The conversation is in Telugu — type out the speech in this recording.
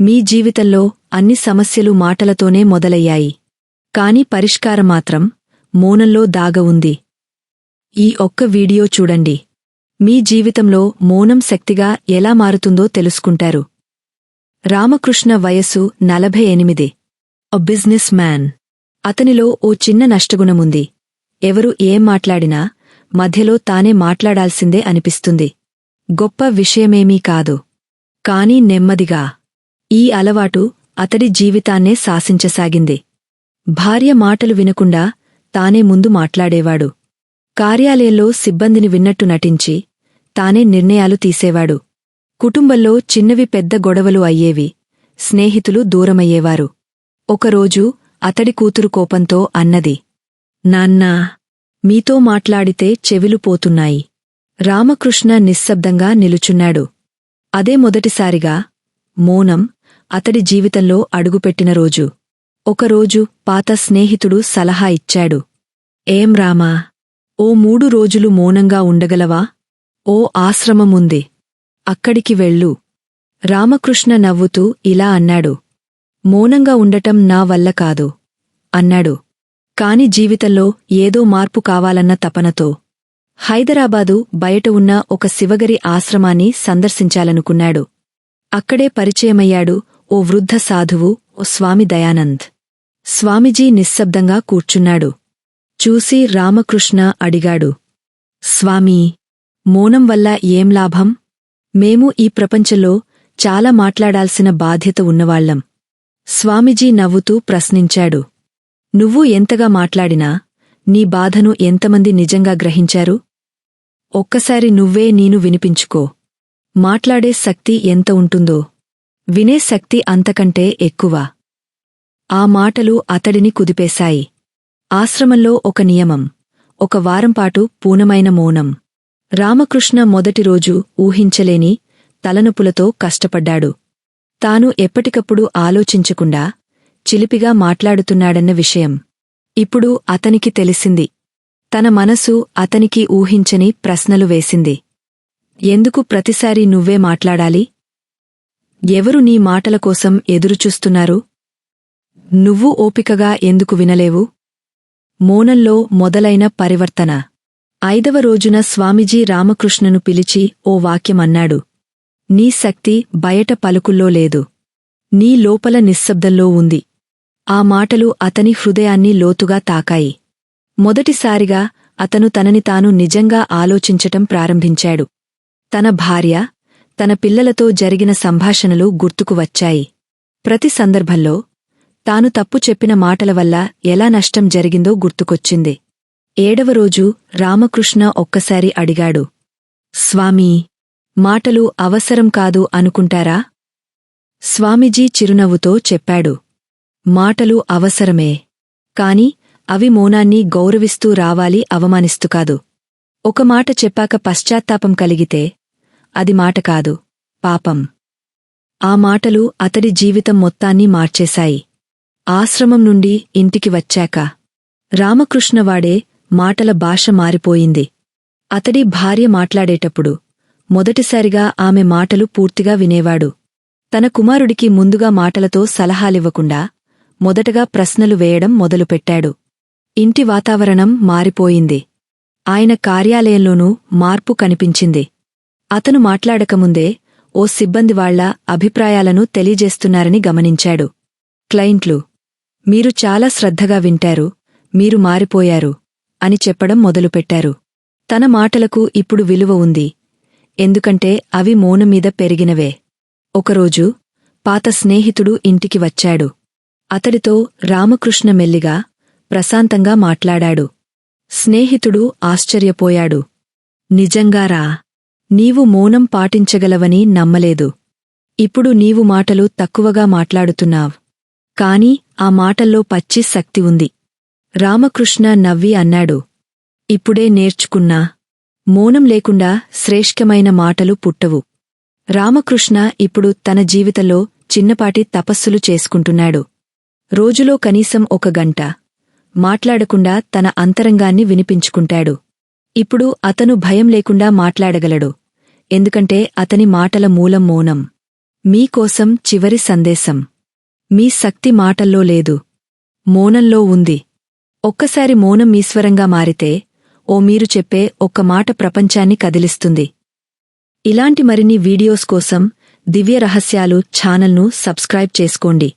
మీ జీవితంలో అన్ని సమస్యలు మాటలతోనే మొదలయ్యాయి. కాని పరిష్కారం మాత్రం మౌనంలో దాగ ఉంది. ఈ ఒక్క వీడియో చూడండి. మీ జీవితంలో మౌనం శక్తిగా ఎలా మారుతుందో తెలుసుకుంటారు. రామకృష్ణ వయస్సు నలభై ఎనిమిది. అ బిజినెస్ మ్యాన్ అతనిలో ఓ చిన్న నష్టగుణముంది ఎవరు ఏం మాట్లాడినా మధ్యలో తానే మాట్లాడాల్సిందే అనిపిస్తుంది. గొప్ప విషయమేమీ కాదు. కాని నెమ్మదిగా. ఈ అలవాటు అతడి జీవితాన్నే శాసించసాగింది. భార్య మాటలు వినకుండా తానే ముందు మాట్లాడేవాడు. కార్యాలయంలో సిబ్బందిని విన్నట్టు నటించి తానే నిర్ణయాలు తీసేవాడు. కుటుంబంలో చిన్నవి పెద్ద గొడవలు అయ్యేవి. స్నేహితులు దూరమయ్యేవారు. ఒకరోజు అతడి కూతురు కోపంతో అన్నది నాన్నా మీతో మాట్లాడితే చెవిలు పోతున్నాయి. రామకృష్ణ నిశ్శబ్దంగా నిలుచున్నాడు. అదే మొదటిసారిగా మౌనం అతడి జీవితంలో అడుగుపెట్టిన రోజు. ఒకరోజు పాత స్నేహితుడు సలహా ఇచ్చాడు. ఏం రామా? ఓ మూడు రోజులు మౌనంగా ఉండగలవా? ఓ ఆశ్రమముంది. అక్కడికి వెళ్ళు. రామకృష్ణ నవ్వుతూ ఇలా అన్నాడు. మౌనంగా ఉండటం నా వల్ల కాదు. అన్నాడు. కాని జీవితంలో ఏదో మార్పు కావాలన్న తపనతో. హైదరాబాదు బయట ఉన్న ఒక శివగరి ఆశ్రమాన్ని సందర్శించాలనుకున్నాడు. అక్కడే పరిచయమయ్యాడు ఓ వృద్ధ సాధువు ఓ స్వామి దయానంద్. స్వామిజీ నిశ్శబ్దంగా కూర్చున్నాడు. చూసి రామకృష్ణ అడిగాడు. స్వామీ మౌనం వల్ల ఏం లాభం? మేము ఈ ప్రపంచంలో చాలా మాట్లాడాల్సిన బాధ్యత ఉన్నవాళ్ళం. స్వామిజీ నవ్వుతూ ప్రశ్నించాడు. నువ్వు ఎంతగా మాట్లాడినా నీ బాధను ఎంతమంది నిజంగా గ్రహించారు? ఒక్కసారి నువ్వే నేను వినిపించుకో. మాట్లాడే శక్తి ఎంత ఉంటుందో. వినే శక్తి అంతకంటే ఎక్కువ. ఆ మాటలు అతడిని కుదిపేశాయి. ఆశ్రమంలో ఒక నియమం ఒక వారంపాటు పూనమైన మౌనం. రామకృష్ణ మొదటి రోజు ఊహించలేని తలనొప్పులతో కష్టపడ్డాడు. తాను ఎప్పటికప్పుడు ఆలోచించకుండా చిలిపిగా మాట్లాడుతున్నాడన్న విషయం ఇప్పుడు అతనికి తెలిసింది. తన మనసు అతనికి ఊహించని ప్రశ్నలు వేసింది. ఎందుకు ప్రతిసారి నువ్వే మాట్లాడాలి? ఎవరు నీ మాటల కోసం ఎదురుచూస్తున్నారు? నువ్వు ఓపికగా ఎందుకు వినలేవు? మోనంలో మొదలైన పరివర్తన. ఐదవ రోజున స్వామిజీ రామకృష్ణను పిలిచి ఓ వాక్యమన్నాడు. నీ శక్తి బయట పలుకుల్లో లేదు. నీ లోపల నిశ్శబ్దంలో ఉంది. ఆ మాటలు అతని హృదయాన్ని లోతుగా తాకాయి. మొదటిసారిగా అతను తనని తాను నిజంగా ఆలోచించటం ప్రారంభించాడు. తన భార్య తన పిల్లలతో జరిగిన సంభాషణలు గుర్తుకు వచ్చాయి. ప్రతి సందర్భంలో తాను తప్పు చెప్పిన మాటల వల్ల ఎలా నష్టం జరిగిందో గుర్తుకొచ్చింది. ఏడవ రోజు రామకృష్ణ ఒక్కసారి అడిగాడు. స్వామీ మాటలు అవసరం కాదు అనుకుంటారా? స్వామిజీ చిరునవ్వుతో చెప్పాడు. మాటలు అవసరమే. కాని అవి మౌనాన్ని గౌరవిస్తూ రావాలి అవమానిస్తూ కాదు. ఒక మాట చెప్పాక పశ్చాత్తాపం కలిగితే అది మాట కాదు. పాపం. ఆ మాటలు అతడి జీవితం మొత్తాన్ని మార్చేశాయి. ఆశ్రమం నుండి ఇంటికి వచ్చాక రామకృష్ణవాడే మాటల భాష మారిపోయింది. అతడి భార్య మాట్లాడేటప్పుడు మొదటిసారిగా ఆమె మాటలు పూర్తిగా వినేవాడు. తన కుమారుడికి ముందుగా మాటలతో సలహాలివ్వకుండా మొదటగా ప్రశ్నలు వేయడం మొదలుపెట్టాడు. ఇంటి వాతావరణం మారిపోయింది. ఆయన కార్యాలయంలోనూ మార్పు కనిపించింది. అతను మాట్లాడకముందే ఓ సిబ్బంది వాళ్ళ అభిప్రాయాలను తెలియజేస్తున్నారని గమనించాడు. క్లయింట్లు మీరు చాలా శ్రద్ధగా వింటారు మీరు మారిపోయారు అని చెప్పడం మొదలుపెట్టారు. తన మాటలకు ఇప్పుడు విలువ ఉంది ఎందుకంటే అవి మౌనమీద పెరిగినవే. ఒకరోజు పాత స్నేహితుడు ఇంటికి వచ్చాడు. అతడితో రామకృష్ణ మెల్లిగా ప్రశాంతంగా మాట్లాడాడు. స్నేహితుడు ఆశ్చర్యపోయాడు. నిజంగారా? నీవు మౌనం పాటించగలవని నమ్మలేదు. ఇప్పుడు నీవు మాటలు తక్కువగా మాట్లాడుతున్నావ్. కాని ఆ మాటల్లో పచ్చి శక్తి ఉంది. రామకృష్ణ నవ్వి అన్నాడు. ఇప్పుడే నేర్చుకున్నా. మౌనం లేకుండా శ్రేష్ఠమైన మాటలు పుట్టవు. రామకృష్ణ ఇప్పుడు తన జీవితంలో చిన్నపాటి తపస్సులు చేసుకుంటున్నాడు. రోజులో కనీసం ఒక గంట మాట్లాడకుండా తన అంతరంగాన్ని వినిపించుకుంటాడు. ఇప్పుడు అతను భయం లేకుండా మాట్లాడగలడు. ఎందుకంటే అతని మాటల మూలం మౌనం. మీకోసం చివరి సందేశం. మీ శక్తి మాటల్లో లేదు. మౌనంలో ఉంది. ఒక్కసారి మౌనం ఈశ్వరంగా మారితే ఓ మీరు చెప్పే ఒక్క మాట ప్రపంచాన్ని కదిలిస్తుంది. ఇలాంటి మరిన్ని వీడియోస్ కోసం దివ్య రహస్యాలు ఛానల్ను సబ్స్క్రైబ్ చేసుకోండి.